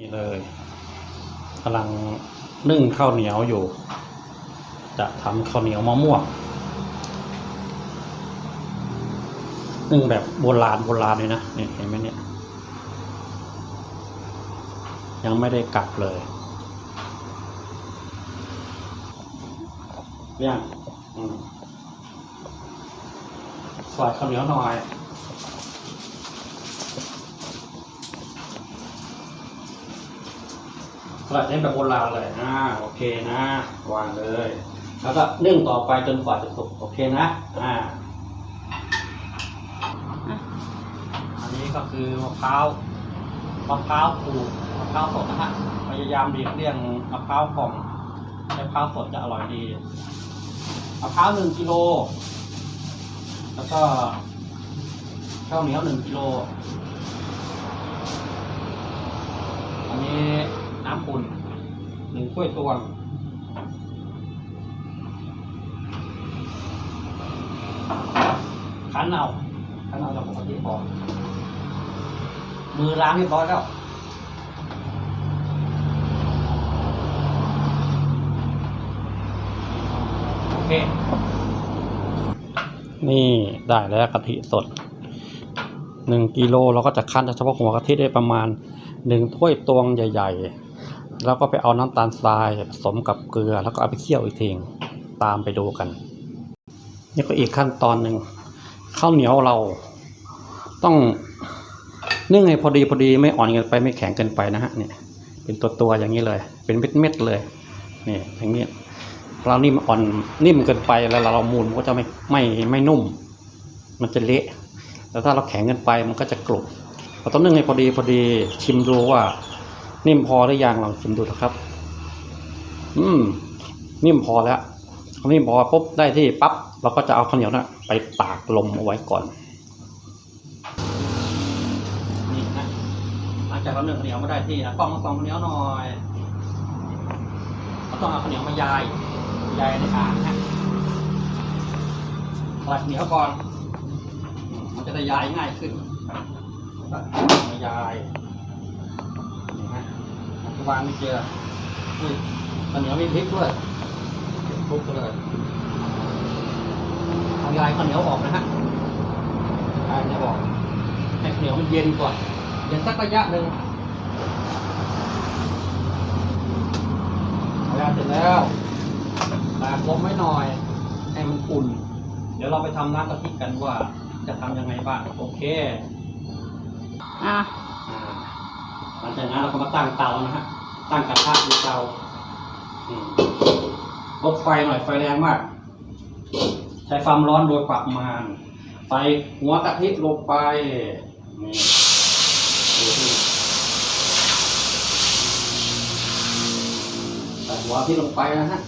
นี่เลยกำลังนึ่งข้าวเหนียวอยู่ จะทำข้าวเหนียวมะม่วงนึ่งแบบโบราณโบราณเลยนะนี่เห็นไหมเนี่ย ยังไม่ได้กลับเลยย่างอืมซอยข้าวเหนียวหน่อย สลัดเน้นแบบโบราณเลยอ่าโอเคนะวางเลย แล้วก็นึ่งต่อไปจนกว่าจะสุกโอเคนะอ่าอันนี้ก็คือมะพร้าวมะพร้าวขูดมะพร้าวสดนะฮะพยายามหลีกเลี่ยงมะพร้าวกล่องมะพร้าวสดจะอร่อยดีมะพร้าวหนึ่งกิโลแล้วก็ข้าวเหนียวหนึ่งกิโล อันนี้ น้ำอุ่นหนึ่งถ้วยตวงคั้นเอาคั้นเอาจากปกติพอมือล้างเรียบร้อยแล้วโอเคนี่ได้แล้วกะทิสดหนึ่งกิโลเราก็จะคั้นเฉพาะหัวกะทิได้ประมาณ หนึ่งถ้วยตวงใหญ่ ๆ แล้วก็ไปเอาน้ำตาลทรายผสมกับเกลือ แล้วก็เอาไปเคี่ยวอีกทีตามไปดูกัน นี่ก็อีกขั้นตอนหนึ่งข้าวเหนียวเราต้องนึ่งให้พอดีพอดีไม่อ่อนเกินไปไม่แข็งเกินไปนะฮะเนี่ยเป็นตัวตัวๆอย่างนี้เลย เป็นเม็ดเม็ดๆเลยนี่อย่างนี้เรานิ่มอ่อนนิ่มเกินไปแล้วเรามูนมันก็จะไม่ไม่ไม่นุ่ม มันจะเละ แล้วถ้าเราแข็งเกินไปมันก็จะกรุบ เราต้องนึ่งให้พอดีพอดีชิมดูว่า นิ่มพอหรือยังลองชิมดูนะครับ อืม นิ่มพอแล้วนิ่มพอปุ๊บได้ที่ปั๊บเราก็จะเอาข้าวเหนียวน่ะไปตากลมเอาไว้ก่อนนี่นะหลังจากเราเนึ่งข้าวเหนียวมาได้ที่นะกล้องมาส่องข้าวเหนียวหน่อยเราต้องเอาข้าวเหนียวมายายยายในอ่างนะสลัดข้าวเหนียวก่อนมมันจะได้ยายง่ายขึ้น แล้วก็มายายนี่ฮะมันจะวางไม่เจออุ้ยข้าวเหนียวมีพริกด้วยคลุกเลยเอายายข้าวเหนียวออกนะฮะยายจะบอกให้ข้าวเหนียวมันเย็นก่อนเย็นสักระยะหนึ่งระยะเสร็จแล้วตากลมไว้หน่อย ให้มันอุ่น เดี๋ยวเราไปทำน้ำกะทิกันว่าจะทำยังไงบ้าง โอเค อ่าหลังจากนั้นเราก็มาตั้งเตานะฮะ ตั้งกระทะบนเตาอืมลดไฟหน่อยไฟแรงมาก ใช้ความร้อนโดยประมาณใส่หัวกะทิลงไปนี่ดูสิใส่หัวที่ลงไปนะฮะ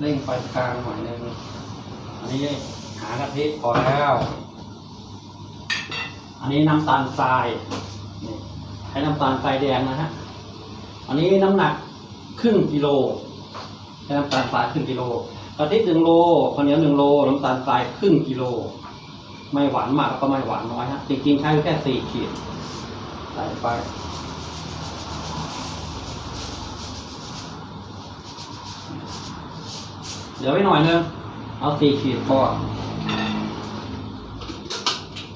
เร่งไฟกลางหน่อยนึงอันนี้หากะทิพอแล้ว อันนี้น้ำตาลทรายใช้น้ำตาลทรายแดงนะฮะอันนี้น้ำหนักครึ่งกิโลใช้น้ำตาลทรายครึ่งกิโลกะทิหนึ่งโลข้าวเหนียวหนึ่งโลน้ำตาลทรายครึ่งกิโล ไม่หวานมากแล้วก็ไม่หวานน้อยฮะจริงๆใช้แค่สี่ขีดใส่ไปเดี๋ยวไว้หน่อยนึงเอาสี่ขีดพอ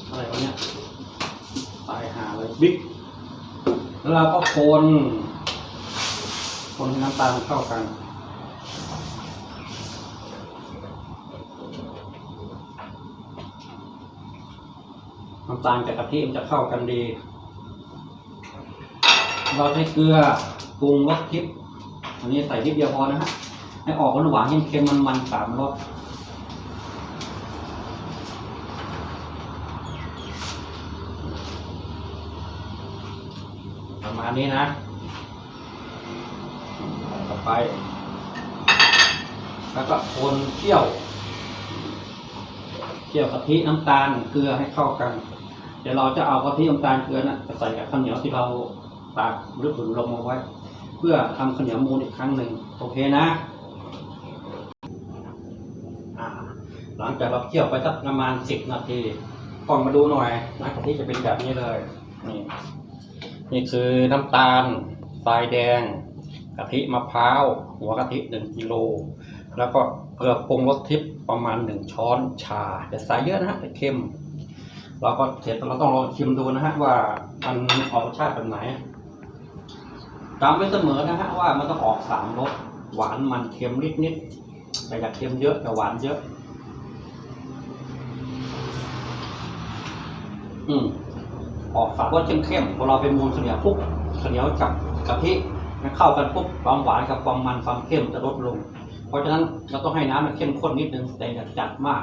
อะไรวะเนี่ยตายหาเลย บิ๊กแล้วเราก็คนคนให้น้ำตาลเข้ากัน น้ำตาลกับกะทิมันจะเข้ากันดี เราใช้เกลือปรุงรสทิพย์อันนี้ใส่นิดเดียวพอนะฮะให้ออกหวานๆเค็มๆมันๆสามรส ประมาณนี้นะใส่เข้าไป แล้วก็คนเคี่ยวเคี่ยวกะทิน้ำตาลเกลือให้เข้ากัน เดี๋ยวเราจะเอากะทิน้ำตาลเกลือนะไปใส่กับข้าวเหนียวที่เราตากหรือผุนลงเอาไว้ เพื่อทำข้าวเหนียวมูนอีกครั้งหนึ่งโอเคนะหลังจากเราเคี่ยวไปสักประมาณสิบนาทีกล้องมาดูหน่อยนะกะทิจะเป็นแบบนี้เลยนี่ นี่คือน้ำตาลทรายแดงกะทิมะพร้าว หัวกะทิหนึ่งกิโลแล้วก็เกลือปรุงรสทิพย์ประมาณหนึ่งช้อนชาแต่ใส่เยอะนะฮะแต่เค็มเราก็เสร็จเราต้องลองชิมดูนะฮะว่ามันออกรสชาติแบบไหนจำไว้เสมอนะฮะว่ามันต้องออกสามรสหวานมันเค็มนิดนิดๆแต่อย่าเค็มเยอะแต่หวานเยอะ อืม ออกฝากรสเข้มๆพอเราเป็นมูลเหนียวปุ๊บเหนียวกับกะทิมันเข้ากันปุ๊บความหวานกับความมันความเข้มจะลดลง เพราะฉะนั้นเราต้องให้น้ำมันเข้มข้นนิดนึงแต่อย่าจัดมาก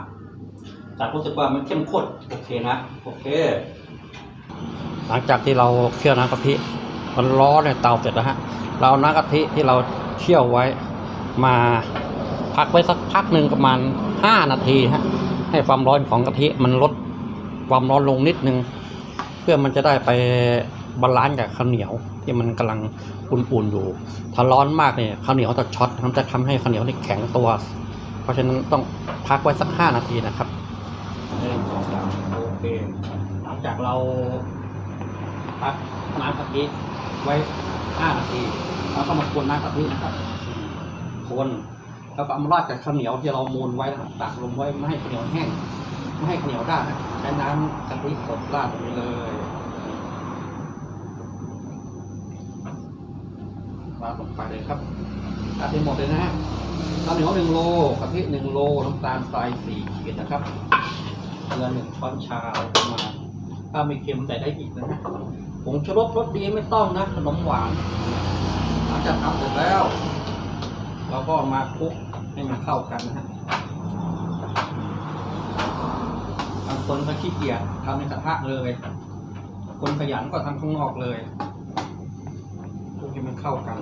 จัดรู้สึกว่ามันเข้มข้นโอเคนะโอเค หลังจากที่เราเคี่ยวน้ำกะทิมันร้อนในเตาเสร็จแล้วฮะเราเอาน้ำกะทิที่เราเคี่ยวไว้มาพักไว้สักพักหนึ่งประมาณห้านาทีฮะให้ความร้อนของกะทิมันลดความร้อนลงนิดนึง พื่อมันจะได้ไปบาลานซ์กับข้าวเหนียวที่มันกำลังอุ่นๆอยู่ ถ้าร้อนมากเนี่ยข้าวเหนียวจะช็อตมันจะทำให้ข้าวเหนียวนี่แข็งตัว เพราะฉะนั้นต้องพักไว้สักห้านาทีนะครับหนึ่งสองสามโอเคหลังจากเราพักน้ำกะทิไว้ห้านาทีแล้วก็มาคนน้ำกะทินะครับคนแล้วก็เอามาราดกับข้าวเหนียวที่เรามูนไว้ตักลงไว้ไม่ให้ข้าวเหนียวแห้งไม่ให้ข้าวเหนียวด้านใช้น้ำกะทิสดราดลงไปเลย ราดลงไปเลยครับราดให้หมดเลยนะฮะข้าวเหนียวหนึ่งโลกะทิหนึ่งโลน้ำตาลทรายสี่ขีดนะครับเกลือหนึ่งช้อนชาประมาณถ้าไม่เค็มใส่ได้อีกนะฮะผงชูรสรสดีไม่ต้องนะขนมหวานหลังจากทำเสร็จแล้วเราก็มาคลุกให้มันเข้ากันนะฮะบางคนก็ขี้เกียจทำในกระทะเลย คนขยันก็ทำข้างนอกเลย ให้มันเข้ากัน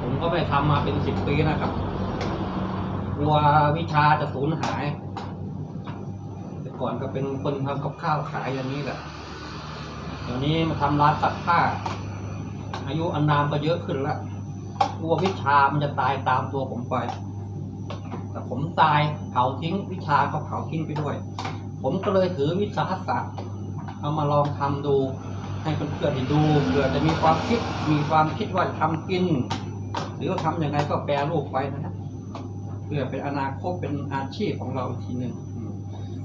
ผมก็ไปทำมาเป็นสิบปีนะครับกลัววิชาจะสูญหาย แต่ก่อนก็เป็นคนทำกับข้าวขายอย่างนี้แหละเดี๋ยวนี้มาทำร้านซักผ้า อายุอันนามก็เยอะขึ้นละกลัววิชามันจะตายตามตัวผมไป แต่ผมตายเผาทิ้งวิชาก็เผาทิ้งไปด้วย ผมก็เลยถือวิชาศาสตร์เอามาลองทำดู ให้เพื่อนๆได้ดูเผื่อจะมีความคิดมีความคิดว่าจะทำกิน หรือว่าทำยังไงก็แปรรูปไปนะฮะเพื่อเป็นอนาคตเป็นอาชีพของเราอีกทีหนึ่ง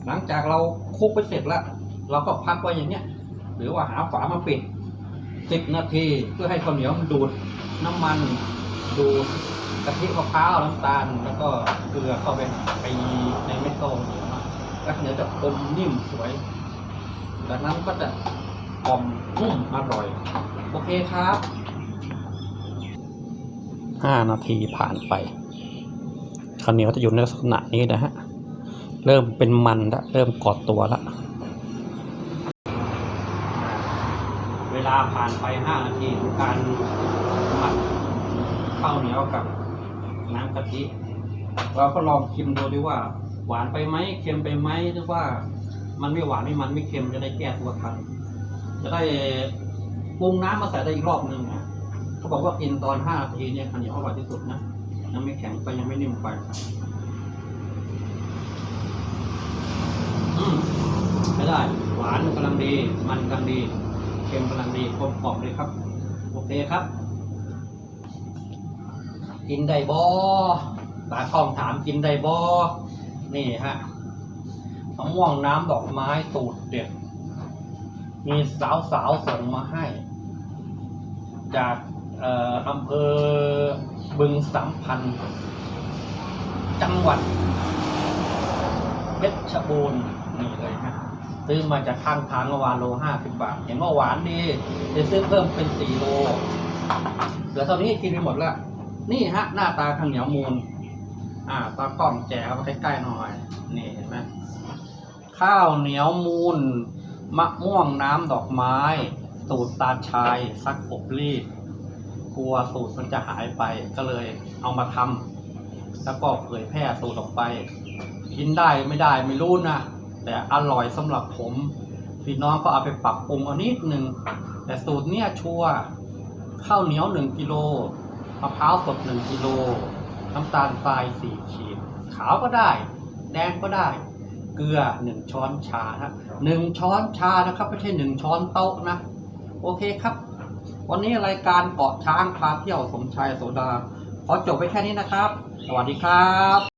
หลังจากเราคุกไปเสร็จแล้วเราก็พักไว้อย่างเนี้ย หรือว่าหาฝามาปิดสิบนาทีเพื่อให้ข้าวเหนียวมันดูดน้ำมันดูด กะทิมะพร้าวน้ำตาล แล้วก็เกลือเข้าไปไปในเม็ดข้าวเหนียวแล้วข้าวเหนียวจะอมนิ่มสวย จากนั้นก็จะกลอมนุ่มอร่อย โอเคครับห้านาทีผ่านไปข้าวเหนียวจะอยู่ในลักษณะนี้นะฮะ เริ่มเป็นมันแล้วเริ่มกอดตัวแล้วเวลาผ่านไปห้านาทีของการหมักข้าวเหนียวกับ น้ำกะทิเราก็ลองชิมดูดิว่า หวานไปไหมเค็มไปไหมหรือว่ามันไม่หวานไม่มันไม่เค็มจะได้แก้ตัวทันจะได้ปรุงน้ำมาใส่ได้อีกรอบหนึ่งอะเขาบอกว่ากินตอนห้านาทีเนี่ยข้าวเหนียวอร่อยที่สุดนะยังไม่แข็งไปยังไม่นิ่มไปอืมไม่ได้ หวานกำลังดี มันกำลังดี เค็มกำลังดีกลมกล่อมเลยครับ โอเคครับ กินได้บอตาคองถามกินได้บอนี่ฮะมะม่วงน้ำดอกไม้สูตรเด็ดมีสาวสาวส่งมาให้ จากอ่อำเภอบึงสามพันจังหวัดเพชรบูรณ์นี่เลยฮะซื้อมาจากข้างทางเมื่อวานโลห้าสิบบาท เห็นว่าหวานดีเลยซื้อเพิ่มเป็นสี่โลเหลือเท่านี้กินไปหมดละ นี่ฮะ หน้าตาข้าวเหนียวมูล อ่าตากล้องแจกมาใกล้ๆหน่อย นี่เห็นไหมข้าวเหนียวมูลมะม่วงน้ำดอกไม้ สูตรตาชายซักอบรีดกลัวสูตรมันจะหายไปก็เลยเอามาทำแล้วก็เผยแพร่สูตรออกไป กินได้ไม่ได้ไม่รู้นะ แต่อร่อยสำหรับผมพี่น้องก็เอาไปปรับปรุงเอานิดหนึ่งแต่สูตรเนี้ยชัวร์ข้าวเหนียวหนึ่งกิโล มะพร้าวสดหนึ่งกิโล น้ำตาลทรายสี่ขีด ขาวก็ได้ แดงก็ได้ เกลือหนึ่งช้อนชาฮะหนึ่งช้อนชานะครับ ไม่ใช่หนึ่งช้อนโต๊ะนะ โอเคครับ วันนี้รายการเกาะช้างพาเที่ยวสมชายโสดา ขอจบไปแค่นี้นะครับ สวัสดีครับ